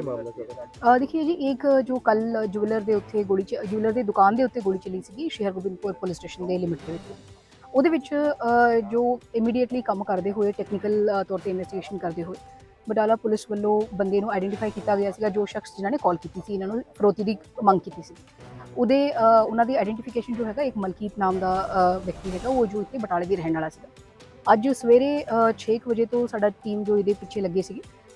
ਅ, ਦੇਖੀਏ ਜੀ ਇੱਕ ਜੋ ਕੱਲ ਜੁਵਲਰ ਦੇ ਉੱਤੇ ਗੋਲੀ ਚ ਜੁਵਲਰ ਦੀ ਦੁਕਾਨ ਦੇ ਉੱਤੇ ਗੋਲੀ ਚੱਲੀ ਸੀਗੀ ਸ਼ਹਿਰ ਗੋਬਿੰਦਪੁਰ ਪੁਲਿਸ ਸਟੇਸ਼ਨ ਦੇ ਲਿਮਿਟ ਦੇ ਵਿੱਚ। ਉਹਦੇ ਵਿੱਚ ਅ, ਜੋ ਇਮੀਡੀਏਟਲੀ ਕੰਮ ਕਰਦੇ ਹੋਏ ਟੈਕਨੀਕਲ ਤੌਰ ਤੇ ਇਨਵੈਸਟੀਗੇਸ਼ਨ ਕਰਦੇ ਹੋਏ ਬਟਾਲਾ ਪੁਲਿਸ ਵੱਲੋਂ ਬੰਦੇ ਨੂੰ ਆਈਡੈਂਟੀਫਾਈ ਕੀਤਾ ਗਿਆ ਸੀਗਾ ਜੋ ਸ਼ਖਸ ਜਿਨ੍ਹਾਂ ਨੇ ਕਾਲ ਕੀਤੀ ਸੀ ਇਹਨਾਂ ਨੂੰ ਫਰੋਤੀ ਦੀ ਮੰਗ ਕੀਤੀ ਸੀ। ਉਹਦੇ ਅ, ਉਹਨਾਂ ਦੀ ਆਈਡੈਂਟੀਫਿਕੇਸ਼ਨ ਜੋ ਹੈਗਾ ਇੱਕ ਮਲਕੀਤ ਨਾਮ ਦਾ ਅ, ਵਿਅਕਤੀ ਹੈਗਾ ਉਹ ਜੋ ਇੱਥੇ ਬਟਾਲੇ ਦੀ ਰਹਿਣ ਵਾਲਾ ਸੀਗਾ। ਅੱਜ ਸਵੇਰੇ 6 ਵਜੇ ਤੋਂ ਸਾਡਾ ਟੀਮ ਜੋ ਇਹਦੇ ਪਿੱਛੇ ਲੱਗੇ ਸੀਗੇ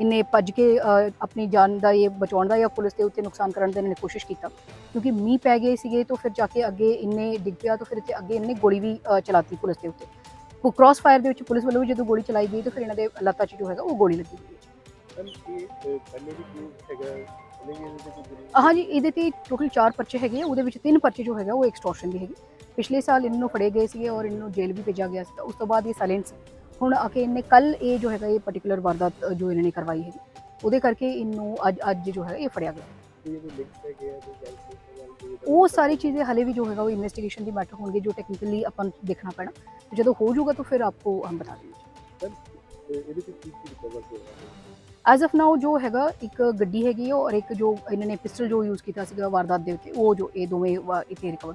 ਇੰਨੇ ਭੱਜ ਕੇ ਆਪਣੀ ਜਾਨ ਦਾ ਇਹ ਬਚਾਉਣ ਦਾ ਜਾਂ ਪੁਲਿਸ ਦੇ ਉੱਤੇ ਨੁਕਸਾਨ ਕਰਨ ਦਾ ਇਹਨਾਂ ਕੋਸ਼ਿਸ਼ ਕੀਤਾ। ਕਿਉਂਕਿ ਮੀਂਹ ਪੈ ਗਏ ਸੀਗੇ ਤਾਂ ਫਿਰ ਜਾ ਕੇ ਅੱਗੇ ਇੰਨੇ ਡਿੱਗ ਪਿਆ ਤਾਂ ਫਿਰ ਇੱਥੇ ਅੱਗੇ ਇਹਨੇ ਗੋਲੀ ਵੀ ਚਲਾਤੀ ਪੁਲਿਸ ਦੇ ਉੱਤੇ। ਉਹ ਕ੍ਰਾਸ ਫਾਇਰ ਦੇ ਵਿੱਚ ਪੁਲਿਸ ਵੱਲੋਂ ਵੀ ਜਦੋਂ ਗੋਲੀ ਚਲਾਈ ਗਈ ਤਾਂ ਫਿਰ ਇਹਨਾਂ ਦੇ ਲੱਤਾਂ 'ਚ ਜੋ ਹੈਗਾ ਉਹ ਗੋਲੀ ਲੱਗੀ ਹਾਂਜੀ ਇਹਦੇ ਤੇ ਟੋਟਲ 4 ਪਰਚੇ ਹੈਗੇ ਆ ਉਹਦੇ ਵਿੱਚ ਤਿੰਨ ਪਰਚੇ ਜੋ ਹੈਗਾ ਉਹ ਐਕਸਟੋਰਸ਼ਨ ਦੇ ਹੈਗੇ। ਪਿਛਲੇ ਸਾਲ ਇਹਨਾਂ ਨੂੰ ਫੜੇ ਗਏ ਸੀਗੇ ਔਰ ਇਹਨਾਂ ਨੂੰ ਜੇਲ੍ਹ ਵੀ ਭੇਜਿਆ ਗਿਆ ਸੀ ਉਸ ਤੋਂ ਬਾਅਦ ਇਹ ਸਾਇਲੈਂਟ ਸੀ। ਹੁਣ ਆ ਕੇ ਇਹਨੇ ਕੱਲ ਇਹ ਜੋ ਹੈਗਾ ਇਹ ਪਾਰਟਿਕੂਲਰ ਵਾਰਦਾਤ ਜੋ ਇਹਨਾਂ ਨੇ ਕਰਵਾਈ ਹੈਗੀ ਉਹਦੇ ਕਰਕੇ ਇਹਨੂੰ ਅੱਜ ਅੱਜ ਜੋ ਹੈ ਇਹ ਫੜਿਆ ਗਿਆ। ਉਹ ਸਾਰੀ ਚੀਜ਼ें ਹਲੇ ਵੀ ਜੋ ਹੈਗਾ ਉਹ ਇਨਵੈਸਟੀਗੇਸ਼ਨ ਦੀ ਮੈਟਰ ਹੋਣਗੇ ਜੋ ਟੈਕਨੀਕਲੀ ਆਪਾਂ ਨੂੰ ਦੇਖਣਾ ਪੈਣਾ। ਜਦੋਂ ਹੋ ਜਾਊਗਾ ਤਾਂ ਫਿਰ ਆਪਕੋ ਹਮ ਬਤਾ ਹੋਇਆ ਐਜ਼ ਆਫ ਨਾਓ ਜੋ ਹੈਗਾ ਇੱਕ ਗੱਡੀ ਹੈਗੀ ਹੈ ਔਰ ਇੱਕ ਜੋ ਇਹਨਾਂ ਨੇ ਪਿਸਟਲ ਜੋ ਯੂਜ਼ ਕੀਤਾ ਸੀਗਾ ਵਾਰਦਾਤ ਦੇ ਉੱਤੇ ਉਹ ਜੋ ਇਹ ਦੋਵੇਂ ਇੱਥੇ ਰਿਕਵਰ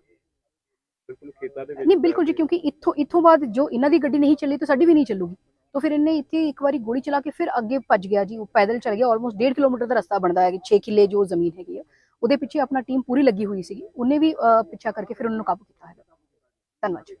ਬਿਲਕੁਲ ਖੇਤਾਂ ਦੇ ਵਿੱਚ ਨਹੀਂ ਬਿਲਕੁਲ ਜੀ ਕਿਉਂਕਿ ਇੱਥੋਂ ਇੱਥੋਂ ਬਾਅਦ ਜੋ ਇਹਨਾਂ ਦੀ ਗੱਡੀ ਨਹੀਂ ਚੱਲੀ ਤਾਂ ਸਾਡੀ ਵੀ ਨਹੀਂ ਚੱਲੂਗੀ। ਤਾਂ ਫਿਰ ਇਹਨੇ ਇੱਥੇ ਇੱਕ ਵਾਰੀ ਗੋਲੀ ਚਲਾ ਕੇ ਫਿਰ ਅੱਗੇ ਭੱਜ ਗਿਆ ਜੀ ਉਹ ਪੈਦਲ ਚੱਲ ਗਿਆ ਆਲਮੋਸਟ 1.5 ਕਿਲੋਮੀਟਰ ਦਾ ਰਸਤਾ ਬਣਦਾ ਹੈ 6 ਕਿੱਲੇ ਜੋ ਜ਼ਮੀਨ ਹੈਗੀ ਆ। ਉਹਦੇ ਪਿੱਛੇ ਆਪਣਾ ਟੀਮ ਪੂਰੀ ਲੱਗੀ ਹੋਈ ਸੀਗੀ ਉਹਨੇ ਵੀ ਪਿੱਛਾ ਕਰਕੇ ਫਿਰ ਉਹਨਾਂ ਨੂੰ ਕਾਬੂ ਕੀਤਾ ਹੈ ਧੰਨਵਾਦ ਜੀ।